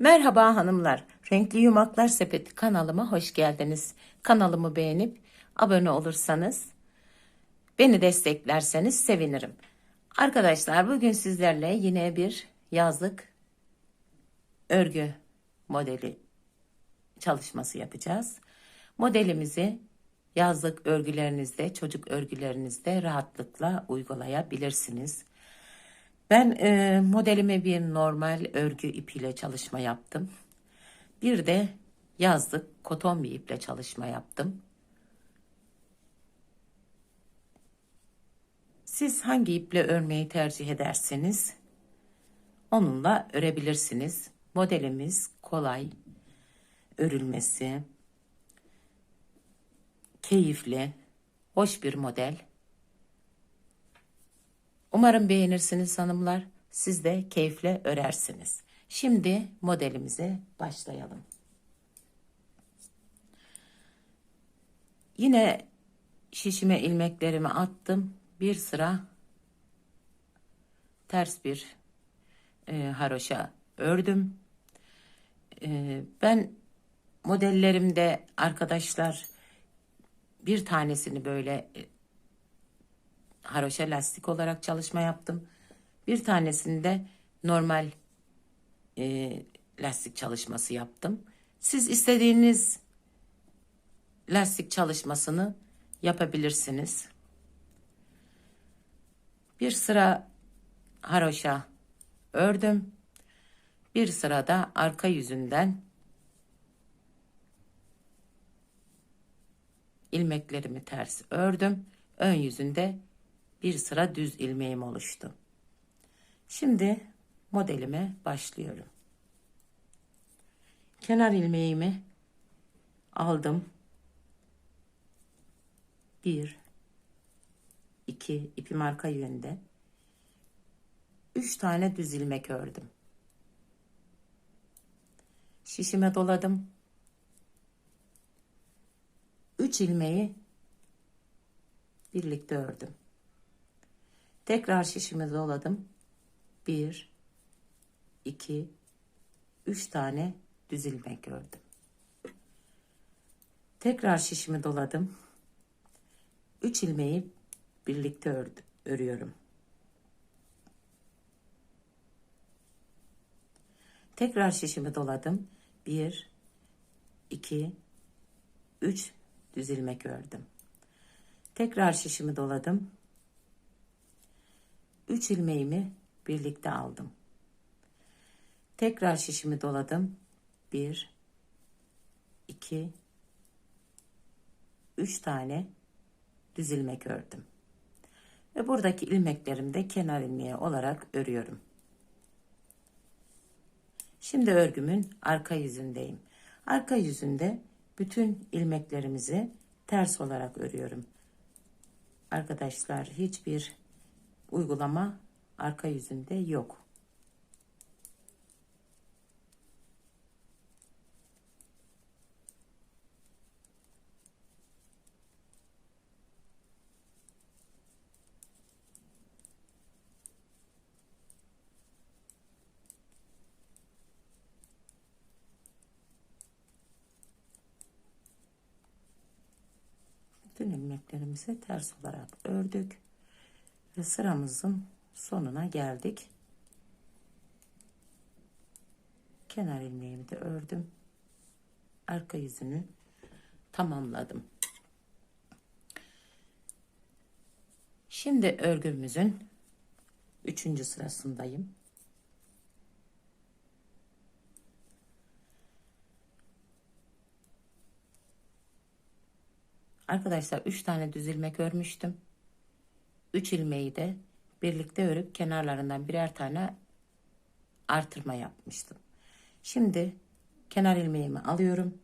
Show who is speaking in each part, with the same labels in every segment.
Speaker 1: Merhaba hanımlar. Renkli Yumaklar Sepeti kanalıma hoş geldiniz. Kanalımı beğenip abone olursanız, beni desteklerseniz sevinirim. Arkadaşlar bugün sizlerle yine bir yazlık örgü modeli çalışması yapacağız. Modelimizi yazlık örgülerinizde, çocuk örgülerinizde rahatlıkla uygulayabilirsiniz. Ben e, modelime bir normal örgü ipiyle çalışma yaptım. Bir de yazlık koton bir iple çalışma yaptım. Siz hangi iple örmeyi tercih ederseniz onunla örebilirsiniz. Modelimiz kolay, örülmesi, keyifli, hoş bir model. Umarım beğenirsiniz hanımlar. Siz de keyifle örersiniz. Şimdi modelimize başlayalım. Yine şişime ilmeklerimi attım. Bir sıra ters bir e, haroşa ördüm. E, ben modellerimde arkadaşlar bir tanesini böyle e, haroşa lastik olarak çalışma yaptım. Bir tanesinde normal e, lastik çalışması yaptım. Siz istediğiniz lastik çalışmasını yapabilirsiniz. Bir sıra haroşa ördüm. Bir sırada arka yüzünden ilmeklerimi ters ördüm. Ön yüzünde bir sıra düz ilmeğim oluştu. Şimdi modelime başlıyorum. Kenar ilmeğimi aldım. Bir, iki, ipim arka yönde. Üç tane düz ilmek ördüm. Şişime doladım. Üç ilmeği birlikte ördüm. Tekrar şişimi doladım. Bir, iki, üç tane düz ilmek ördüm. Tekrar şişimi doladım. Üç ilmeği birlikte ördüm, örüyorum. Tekrar şişimi doladım. Bir, iki, üç düz ilmek ördüm. Tekrar şişimi doladım. 3 ilmeğimi birlikte aldım. Tekrar şişimi doladım. 1 2 3 tane düz ilmek ördüm. Ve buradaki ilmeklerimi de kenar ilmeği olarak örüyorum. Şimdi örgümün arka yüzündeyim. Arka yüzünde bütün ilmeklerimizi ters olarak örüyorum. Arkadaşlar hiçbir uygulama arka yüzünde yok. Bütün ilmeklerimizi ters olarak ördük ve sıramızın sonuna geldik. Kenar ilmeğimi de ördüm. Arka yüzünü tamamladım. Şimdi örgümüzün üçüncü sırasındayım. Arkadaşlar 3 tane düz ilmek örmüştüm. 3 ilmeği de birlikte örüp kenarlarından birer tane artırma yapmıştım. Şimdi kenar ilmeğimi alıyorum.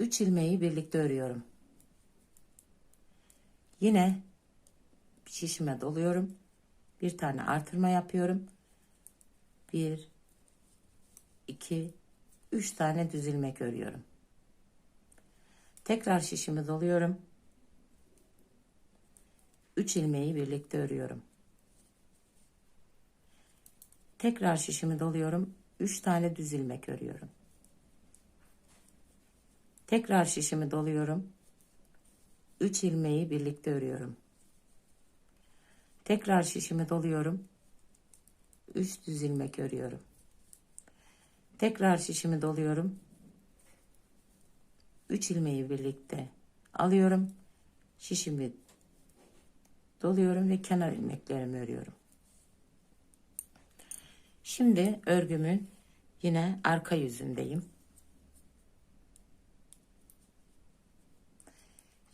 Speaker 1: 3 ilmeği birlikte örüyorum. Yine şişime doluyorum. Bir tane artırma yapıyorum. 1 2 3 tane düz ilmek örüyorum. Tekrar şişimi doluyorum. 3 ilmeği birlikte örüyorum. Tekrar şişimi doluyorum. 3 tane düz ilmek örüyorum. Tekrar şişimi doluyorum. 3 ilmeği birlikte örüyorum. Tekrar şişimi doluyorum. 3 düz ilmek örüyorum. Tekrar şişimi doluyorum. 3 ilmeği birlikte alıyorum. Şişimi doluyorum ve kenar ilmeklerimi örüyorum. Şimdi örgümün yine arka yüzündeyim.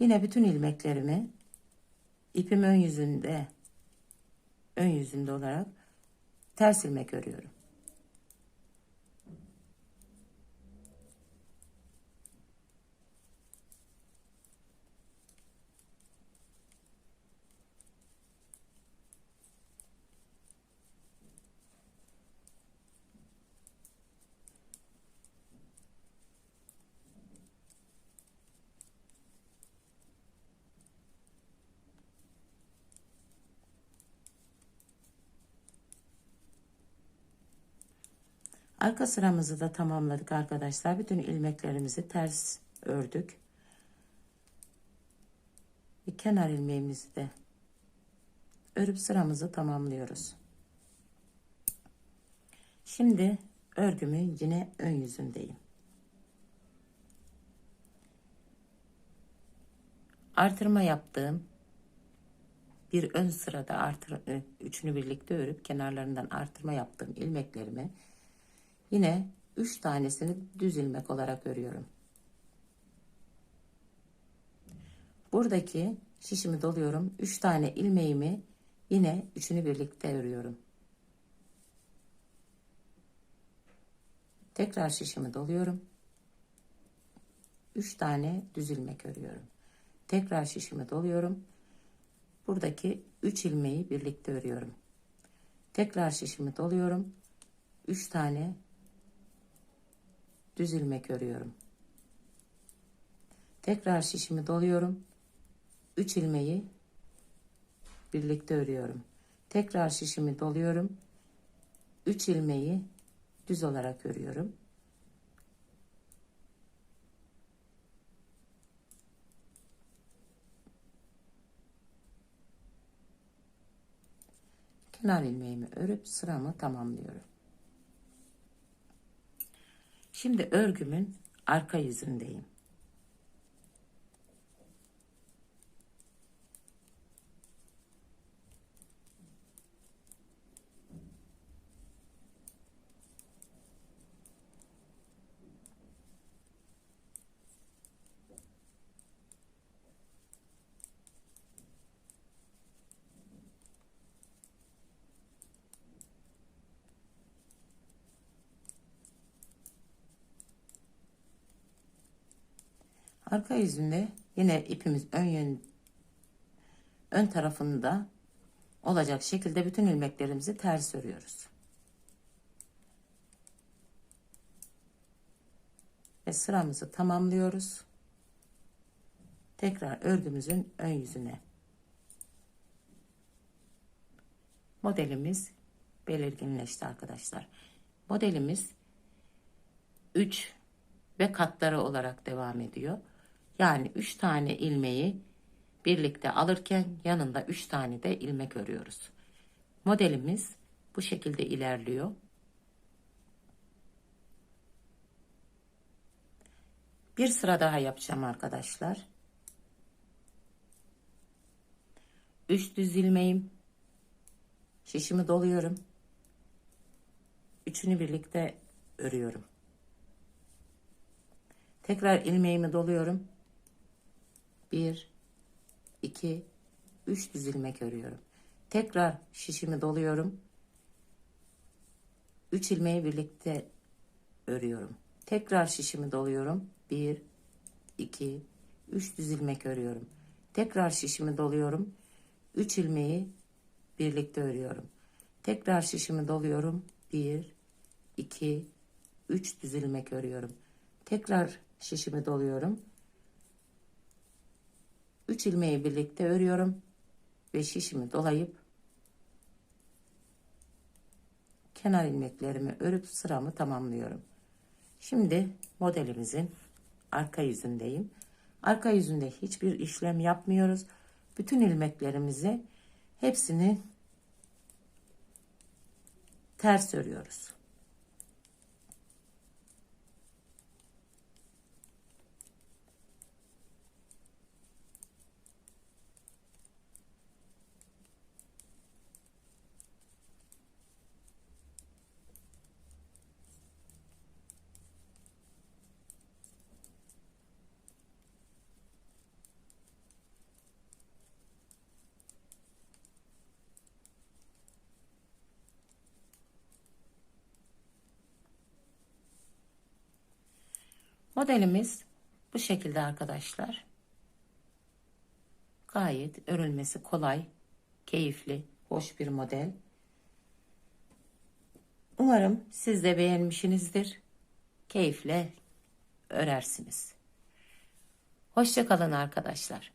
Speaker 1: Yine bütün ilmeklerimi ipim ön yüzünde ön yüzünde olarak ters ilmek örüyorum. Arka sıramızı da tamamladık arkadaşlar. Bütün ilmeklerimizi ters ördük. Bir kenar ilmeğimizi de örüp sıramızı tamamlıyoruz. Şimdi örgümün yine ön yüzündeyim. Artırma yaptığım bir ön sırada artır, üçünü birlikte örüp kenarlarından artırma yaptığım ilmeklerimi Yine 3 tanesini düz ilmek olarak örüyorum. Buradaki şişimi doluyorum. 3 tane ilmeğimi yine üçünü birlikte örüyorum. Tekrar şişimi doluyorum. 3 tane düz ilmek örüyorum. Tekrar şişimi doluyorum. Buradaki 3 ilmeği birlikte örüyorum. Tekrar şişimi doluyorum. 3 tane düz ilmek örüyorum. Tekrar şişimi doluyorum. 3 ilmeği birlikte örüyorum. Tekrar şişimi doluyorum. 3 ilmeği düz olarak örüyorum. Kenar ilmeğimi örüp sıramı tamamlıyorum. Şimdi örgümün arka yüzündeyim. Arka yüzünde yine ipimiz ön yön ön tarafında olacak şekilde bütün ilmeklerimizi ters örüyoruz. Ve sıramızı tamamlıyoruz. Tekrar örgümüzün ön yüzüne. Modelimiz belirginleşti arkadaşlar. Modelimiz 3 ve katları olarak devam ediyor. Yani 3 tane ilmeği birlikte alırken yanında 3 tane de ilmek örüyoruz. Modelimiz bu şekilde ilerliyor. Bir sıra daha yapacağım arkadaşlar. 3 düz ilmeğim. Şişimi doluyorum. Üçünü birlikte örüyorum. Tekrar ilmeğimi doluyorum. 1 2 3 düz ilmek örüyorum. Tekrar şişimi doluyorum. 3 ilmeği birlikte örüyorum. Tekrar şişimi doluyorum. 1 2 3 düz ilmek örüyorum. Tekrar şişimi doluyorum. 3 ilmeği birlikte örüyorum. Tekrar şişimi doluyorum. 1 2 3 düz ilmek örüyorum. Tekrar şişimi doluyorum. 3 ilmeği birlikte örüyorum ve şişimi dolayıp kenar ilmeklerimi örüp sıramı tamamlıyorum. Şimdi modelimizin arka yüzündeyim. Arka yüzünde hiçbir işlem yapmıyoruz. Bütün ilmeklerimizi hepsini ters örüyoruz. Modelimiz bu şekilde arkadaşlar. Gayet örülmesi kolay, keyifli, hoş bir model. Umarım siz de beğenmişsinizdir. Keyifle örersiniz. Hoşçakalın arkadaşlar.